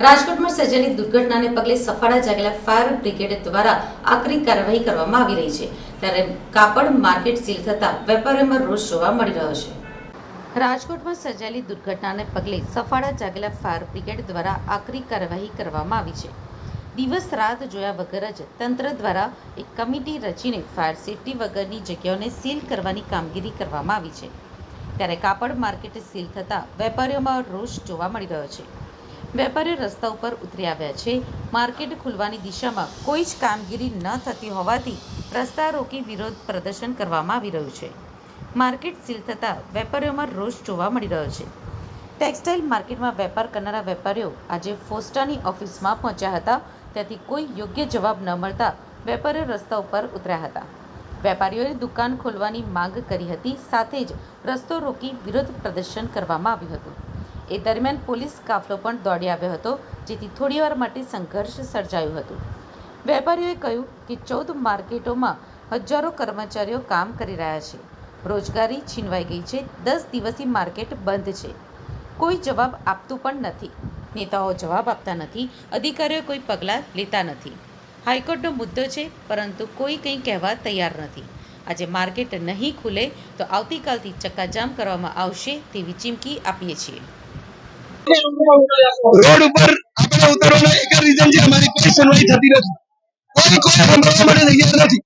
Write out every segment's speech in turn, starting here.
રાજકોટમાં સર્જાયેલી દુર્ઘટનાને પગલે સફાળા જાગેલા ફાયર બ્રિગેડ દ્વારા આકરી કાર્યવાહી કરવામાં આવી રહી છે. ત્યારે કાપડ માર્કેટ સીલ થતા વેપારીઓમાં રોષ જોવા મળી રહ્યો છે. રાજકોટમાં સર્જાયેલી દુર્ઘટનાને પગલે સફાળા જાગેલા ફાયર બ્રિગેડ દ્વારા આકરી કાર્યવાહી કરવામાં આવી છે. દિવસ રાત જોયા વગર જ તંત્ર દ્વારા એક કમિટી રચીને ફાયર સેફટી વગરની જગ્યાઓને સીલ કરવાની કામગીરી કરવામાં આવી છે. ત્યારે કાપડ માર્કેટ સીલ થતાં વેપારીઓમાં રોષ જોવા મળી રહ્યો છે. વેપારીઓ રસ્તા ઉપર ઉતરી આવ્યા છે. માર્કેટ ખુલવાની દિશામાં કોઈ જ કામગીરી ન થતી હોવાથી રસ્તા રોકી વિરોધ પ્રદર્શન કરવામાં આવી રહ્યું છે. માર્કેટ સીલ થતાં વેપારીઓમાં રોષ જોવા મળી રહ્યો છે. ટેક્સટાઇલ માર્કેટમાં વેપાર કરનારા વેપારીઓ આજે ફોસ્ટાની ઓફિસમાં પહોંચ્યા હતા. ત્યાંથી કોઈ યોગ્ય જવાબ ન મળતા વેપારીઓ રસ્તા ઉપર ઉતર્યા હતા. વેપારીઓએ દુકાન ખોલવાની માંગ કરી હતી. સાથે જ રસ્તો રોકી વિરોધ પ્રદર્શન કરવામાં આવ્યું હતું. એ દરમિયાન પોલીસ કાફલો પણ દોડી આવ્યો હતો, જેથી થોડીવાર માટે સંઘર્ષ સર્જાયું હતું. વેપારીઓએ કહ્યું કે ચૌદ માર્કેટોમાં હજારો કર્મચારીઓ કામ કરી રહ્યા છે. રોજગારી છીનવાઈ ગઈ છે, દસ દિવસથી માર્કેટ બંધ છે. કોઈ જવાબ આપતું પણ નથી. નેતાઓ જવાબ આપતા નથી, અધિકારીઓ કોઈ પગલાં લેતા નથી. હાઈકોર્ટનો મુદ્દો છે, પરંતુ કોઈ કંઈ કહેવા તૈયાર નથી. આજે માર્કેટ નહીં ખુલે તો આવતીકાલથી ચક્કાજામ કરવામાં આવશે તેવી ચીમકી આપીએ છીએ. રોડ ઉપર આપણે ઉતરવાના એક જ રીઝન છે અમારી કોઈ સુનવાઈ થતી નથી. કોઈ કોઈ સાંભળવા માટે તૈયાર નથી.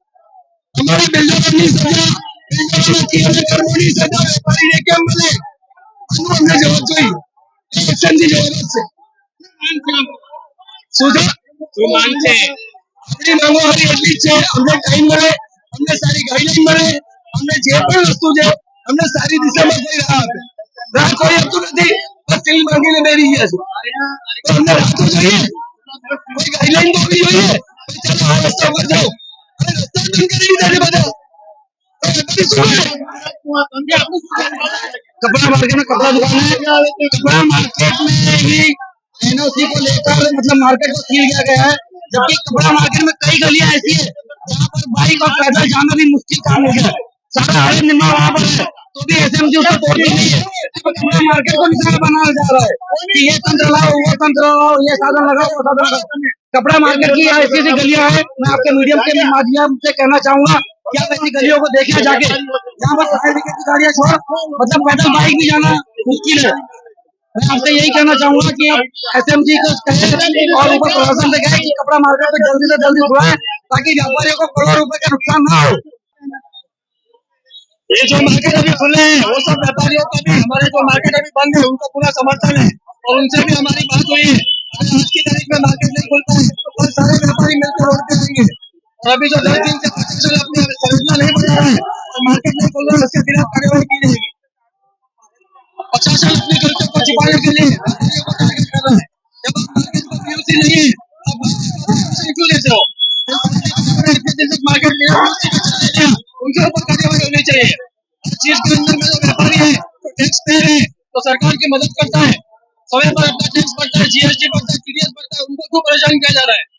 અમારી બિલ્ડરોની સજા બિલ્ડરોના કર્મોની સજા વેપારીને કેમ મળે? આનું અમને જવાબ જોઈએ. એક્શનથી જવાબ આપશે. શું છે? શું માંગ છે? આપણી માંગો ખાલી એટલી જ છે અમને ટાઈમ મળે અમને સારી ગાઈડલાઈન મળે અમને જે પણ વસ્તુ છે અમને સારી દિશામાં કોઈ રાહ આપે. રાહ કોઈ આપતું નથી. तेरी मांगी ने मेरी है। तो रास्ता चाहिए कोई गाइडलाइन तो भी हुई है। चलो हाँ रास्ता पर जाओ। अरे रास्ता बंद कर नहीं जाने कपड़ा मार्केट में कपड़ा दुकान है। कपड़ा मार्केट में भी एनओसी को लेकर मतलब मार्केट को सील किया गया है। जबकि कपड़ा मार्केट में कई गलियाँ ऐसी है जहाँ पर बाइक और पैदल जाना भी मुश्किल काम हो गया सारा हरित निर्माण वहाँ पर है। भी एसएमजी उसको तोड़ती नहीं है कपड़ा मार्केट को निशाना बनाया जा रहा है? कि ये तंत्र लाओ, वो तंत्र लाओ, ये साधन लगाओ, वो साधन कपड़ा मार्केट की ऐसी ऐसी गलियाँ हैं। मैं आपके मीडियम के माध्यम से कहना चाहूँगा कि आप ऐसी गलियों को देखिए जाके, जहाँ पर फायर की गाड़ियाँ छोड़ मतलब पैदल बाइक भी जाना मुश्किल है। मैं आपसे यही कहना चाहूँगा कि आप एसएमजी को कहें और ऊपर प्रशासन से कहें कि कपड़ा मार्केट को जल्दी से जल्दी खुलाएँ ताकि व्यापारियों को करोड़ों रुपए का नुकसान ना हो। ये जो मार्केट अभी खुले हैं, वो सब व्यापारियों का भी, हमारे जो मार्केट अभी बंद है, उनका पूरा समर्थन है। और उनसे भी हमारी बात हुई है। आज की तारीख में मार्केट नहीं खुलता है। तो कल सारे व्यापारी मिलकर रोड पे आएँगे और अभी जो दस दिन से प्रशासन अपनी संरचना नहीं बना रहा है तो मार्केट नहीं खुल रहा है, उसके खिलाफ कार्यवाही की जाएगी। प्रशासन अपनी गलतियों को छिपाने के लिए जब मार्केट को पीयूसी नहीं है क्यों लेते हो? मार्केट में PUC का चला उनके ऊपर कार्यवाही होनी चाहिए हर चीज के अंदर में जो व्यापारी है तो टैक्स पे है तो सरकार की मदद करता है समय पर अपना टैक्स भरता है जीएसटी भरता है टीडीएस भरता है उनको क्यों परेशान किया जा रहा है